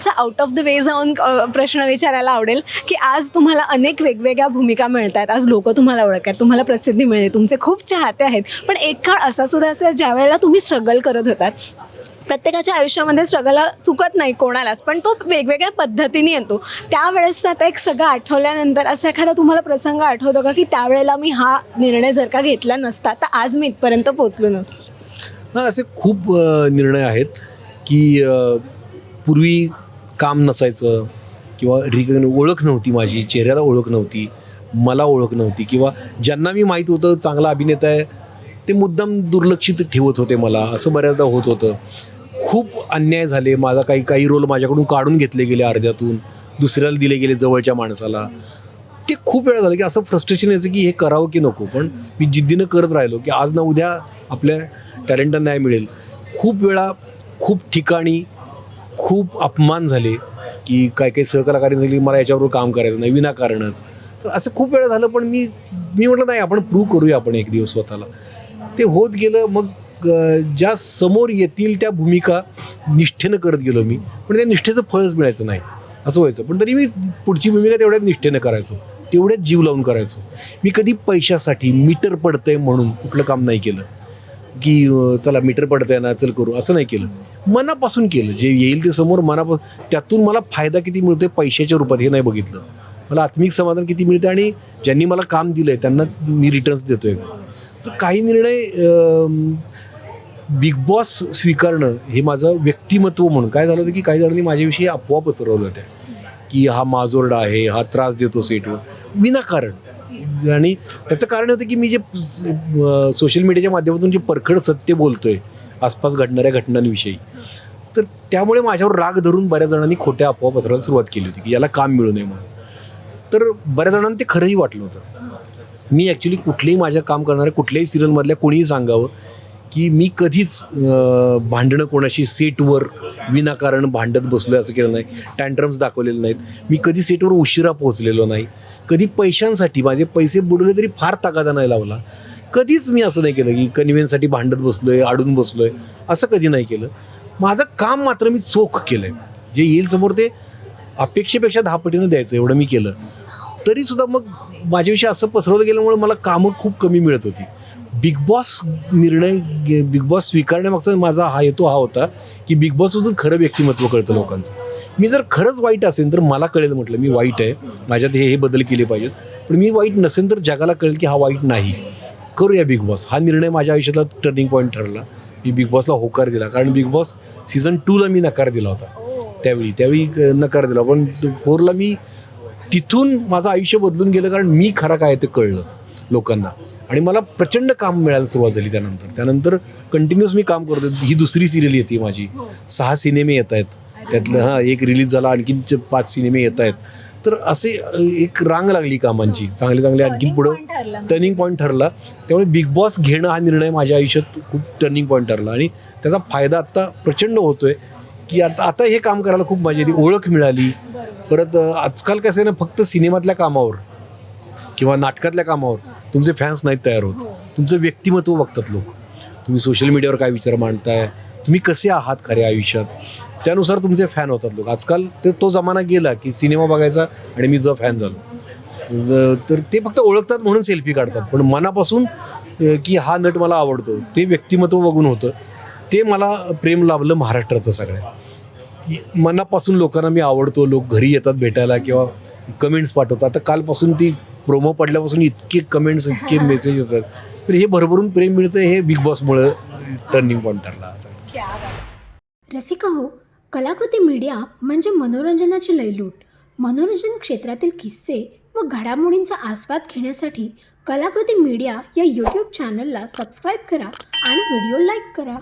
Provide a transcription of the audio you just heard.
थोडासा out of the way जाऊन प्रश्न विचारायला आवडेल की आज तुम्हाला अनेक वेगवेगळ्या भूमिका मिळत आहेत आज लोक तुम्हाला ओळखतात तुम्हाला प्रसिद्धी मिळते तुमचे खूप चाहते आहेत. पण एक काळ असा सुद्धा असेल ज्या वेळेला तुम्ही स्ट्रगल करत होतात. प्रत्येकाच्या आयुष्यामध्ये स्ट्रगल चुकत नाही कोणालाच पण तो वेगवेगळ्या पद्धतीने येतो. त्यावेळेस आता एक सगळं आठवल्यानंतर असा एखादा तुम्हाला प्रसंग आठवतो का की त्यावेळेला मी हा निर्णय जर का घेतला नसता तर आज मी इथपर्यंत पोचलो नसतो? हां असे खूप निर्णय आहेत की पूर्वी काम नसायचं किंवा रिकग्न ओळख नव्हती माझी चेहऱ्याला ओळख नव्हती मला ओळख नव्हती किंवा ज्यांना मी माहीत होतं चांगला अभिनेता आहे ते मुद्दाम दुर्लक्षित ठेवत होते मला. असं बऱ्याचदा होत होतं. खूप अन्याय झाले. माझा काही काही रोल माझ्याकडून काढून घेतले गेले अर्ध्यातून. दुसऱ्याला दिले गेले जवळच्या माणसाला. ते खूप वेळा झालं की असं फ्रस्ट्रेशन यायचं की हे करावं की नको. पण मी जिद्दीनं करत राहिलो की आज ना उद्या आपल्या टॅलेंटला न्याय मिळेल. खूप वेळा खूप ठिकाणी खूप अपमान झाले की काय काही सहकलाकारी झाली मला याच्यावर काम करायचं नाही विनाकारणच. तर असं खूप वेळा झालं पण मी मी म्हटलं नाही आपण प्रूव्ह करूया आपण एक दिवस स्वतःला. ते होत गेलं मग ज्या समोर येतील त्या भूमिका निष्ठेनं करत गेलो मी पण त्या निष्ठेचं फळच मिळायचं नाही असं व्हायचं. पण तरी मी पुढची भूमिका तेवढ्याच निष्ठेनं करायचो तेवढ्याच जीव लावून करायचो. मी कधी पैशासाठी मीटर पडतंय म्हणून कुठलं काम नाही केलं. की चला मीटर पडतंय ना चल करू. असं नाही केलं. मनापासून केलं. जे येईल ते समोर मनापासून त्यातून मला फायदा किती मिळतोय पैशाच्या रूपात हे नाही बघितलं. मला आत्मिक समाधान किती मिळतं आणि ज्यांनी मला काम दिलंय त्यांना मी रिटर्न्स देतोय. तर काही निर्णय बिग बॉस स्वीकारणं हे माझं व्यक्तिमत्व म्हणून काय झालं होतं की काही जणांनी माझ्याविषयी अफवा पसरवल्या होत्या. की हा माजोरडा आहे हा त्रास देतो सेटवर. विनाकारण. आणि त्याचं कारण होतं की मी जे सोशल मीडियाच्या माध्यमातून जे परखड सत्य बोलतोय आसपास घडणाऱ्या घटनांविषयी तर त्यामुळे माझ्यावर राग धरून बऱ्याच जणांनी खोट्या अफवा पसरायला सुरुवात केली होती की याला काम मिळू नये म्हणून. तर बऱ्याच जणांना ते खरंही वाटलं होतं. मी ॲक्च्युली कुठलेही माझ्या काम करणाऱ्या कुठल्याही सिरियलमधल्या कोणीही सांगावं की मी कधीच भांडणं कोणाशी सेटवर विनाकारण भांडत बसलो असं केलं नाही. टँट्रम्स दाखवलेले नाहीत. मी कधी सेटवर उशिरा पोहोचलेलो नाही. कधी पैशांसाठी माझे पैसे बुडवले तरी फार ताकादा नाही लावला. कधीच मी असं नाही केलं की कन्व्हिन्ससाठी भांडत बसलो आहे आडून अडून आहे असं कधी नाही केलं. माझं काम मात्र मी चोख केलं आहे जे येईल समोर ते अपेक्षेपेक्षा दहा पटीनं द्यायचं एवढं मी केलं. तरीसुद्धा मग माझ्याविषयी असं पसरवलं गेल्यामुळे मला कामं खूप कमी मिळत होती. बिग बॉस निर्णय बिग बॉस स्वीकारण्यामागचा माझा हा हेतू हा होता की बिग बॉसमधून खरं व्यक्तिमत्व कळतं लोकांचं. मी जर खरंच वाईट असेल तर मला कळेल म्हटलं मी वाईट आहे. माझ्यात हे हे बदल केले पाहिजेत. पण मी वाईट नसेल तर जगाला कळेल की हा वाईट नाही. करूया बिग बॉस हा निर्णय माझ्या आयुष्यातला टर्निंग पॉईंट ठरला. मी बिग बॉसला होकार दिला. कारण बिग बॉस सीझन टूला मी नकार दिला होता. त्यावेळी त्यावेळी क- नकार दिला. पण फोरला मी तिथून माझं आयुष्य बदलून गेलं कारण मी खरा काय ते कळलं. लोकांना. आणि मला प्रचंड काम मिळायला सुरुवात झाली त्यानंतर. त्यानंतर कंटिन्युअस मी काम करतो ही दुसरी सिरियल येते माझी. सहा सिनेमे येत आहेत. त्यातलं हां एक रिलीज झाला आणखीन पाच सिनेमे येत आहेत. तर असे एक रांग लागली कामांची. चांगले चांगले आणखीन पुढं. टर्निंग पॉईंट ठरला. त्यामुळे बिग बॉस घेणं हा निर्णय माझ्या आयुष्यात खूप टर्निंग पॉईंट ठरला. आणि त्याचा फायदा आत्ता प्रचंड होतोय की आता आता हे काम करायला खूप मजा येते. ओळख मिळाली. परत आजकाल कसं आहे ना फक्त सिनेमातल्या कामावर. किंवा नाटकातल्या कामावर तुमचे फॅन्स नाहीत तयार होत. तुमचं व्यक्तिमत्व बघतात लोक. तुम्ही सोशल मीडियावर काय विचार मांडताय? तुम्ही कसे आहात खऱ्या आयुष्यात? त्यानुसार तुमचे फॅन होतात लोक. आजकाल ते तो जमाना गेला की सिनेमा बघायचा आणि मी जो फॅन झालो. तर ते फक्त ओळखतात म्हणून सेल्फी काढतात. पण मनापासून की हा नट मला आवडतो ते व्यक्तिमत्व बघून होतं. ते मला प्रेम लाभलं महाराष्ट्राचं सगळ्या की मनापासून लोकांना मी आवडतो. लोक घरी येतात भेटायला किंवा कमेंट्स पाठवतात. आता कालपासून ती प्रोमो पडल्यापासून इतके कमेंट्स इतके मेसेज येतात. तर हे भरभरून प्रेम मिळतं हे बिग बॉसमुळं टर्निंग पॉईंट ठरला रसिका हो कलाकृती मीडिया म्हणजे मनोरंजनाची लयलूट. मनोरंजन क्षेत्रातील किस्से व घडामोडींचा आस्वाद घेण्यासाठी कलाकृती मीडिया या यूट्यूब चॅनलला सबस्क्राईब करा आणि व्हिडिओ लाईक करा.